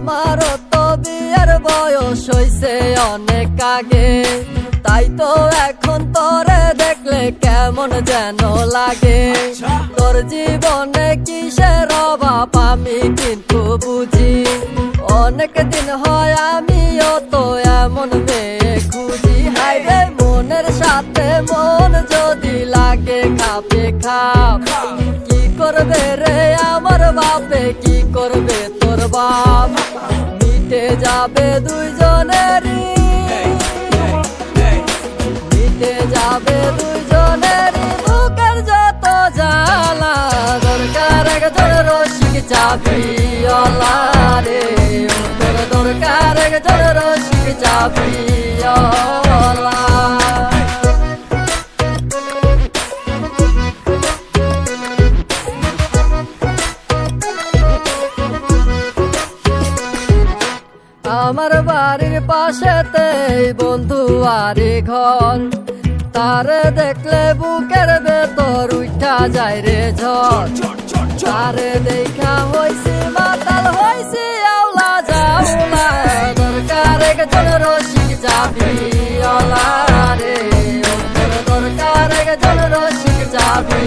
আমারও তো বিয়ের বয়স হইছে অনেক আগে। তাই তো এখন তোরে দেখলে কেমন যেন লাগে। তোর জীবনে কিসের অভাব আমি কিন্তু বুঝি। অনেক দিন হয় আমিও তো এমন মেয়ে খুঁজি। হাইরে মনের সাথে মন যদি লাগে খাপে খাপ। কি করবে রে আমার বাপে, কি করবে তোর বাপ? মিটে যাবে দুইজনেরই। মিটে যাবে দুইজনেরই। বুকের যত জ্বালা, দরকার একজন রসিক চাবি রে তোর দরকার একজন রসিক চাবি আমার বাড়ির পাশেতে বন্ধু আরে ঘর। তার দেখলে বুকের ভেতর উঠা যায় রে ঝড়। তারে দেখা হয়েছে মাতাল হয়েছে আওলা যাওলা দরকার একজন রসিক যাবি অলা রে। দরকার একজন রসিক যাবি